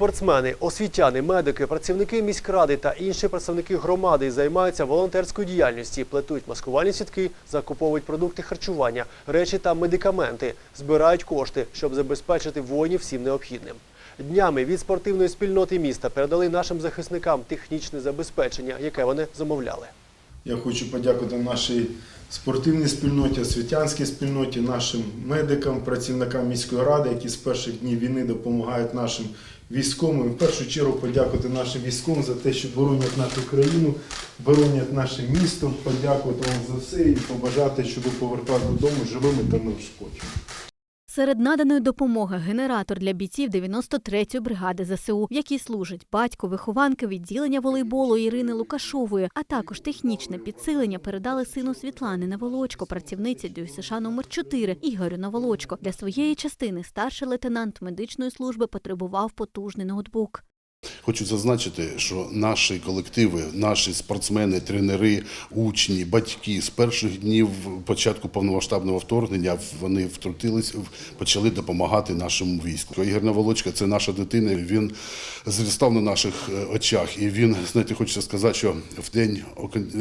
Спортсмени, освітяни, медики, працівники міськради та інші представники громади займаються волонтерською діяльністю, плетуть маскувальні сітки, закуповують продукти харчування, речі та медикаменти, збирають кошти, щоб забезпечити воїнів всім необхідним. Днями від спортивної спільноти міста передали нашим захисникам технічне забезпечення, яке вони замовляли. Я хочу подякувати нашій спортивній спільноті, освітянській спільноті, нашим медикам, працівникам міської ради, які з перших днів війни допомагають нашим військовим. І в першу чергу подякувати нашим військовим за те, що боронять нашу країну, боронять наше місто. Подякувати вам за все і побажати, щоб ви повертали додому живими та неушкодженими. Серед наданої допомоги генератор для бійців 93-ї бригади ЗСУ, в якій служать батько, вихованки відділення волейболу Ірини Лукашової, а також технічне підсилення передали сину Світлани Наволочко, працівниці ДЮСШ номер 4 Ігорю Наволочко. Для своєї частини старший лейтенант медичної служби потребував потужний ноутбук. Хочу зазначити, що наші колективи, наші спортсмени, тренери, учні, батьки з перших днів початку повномасштабного вторгнення вони втрутились, почали допомагати нашому війську. Ігор Наволочка – це наша дитина. Він зростав на наших е, очах. І він, знаєте, хочеться сказати, що в день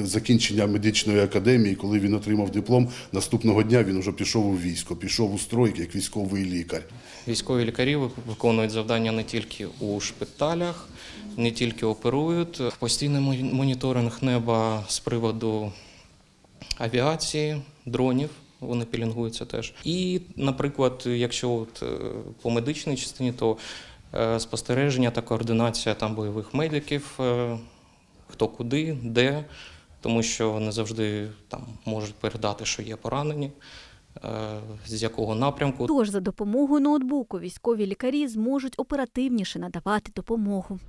закінчення медичної академії, коли він отримав диплом, наступного дня він вже пішов у військо, пішов у строй як військовий лікар. Військові лікарі ви- виконують завдання не тільки у шпиталях, не тільки оперують. Постійний моніторинг неба з приводу авіації, дронів. Вони пілінгуються теж. І, наприклад, якщо от, е, по медичній частині, то е, спостереження та координація там бойових медиків, е, хто куди, де, тому що не завжди там можуть передати, що є поранені, з якого напрямку. Тож за допомогою ноутбуку військові лікарі зможуть оперативніше надавати допомогу.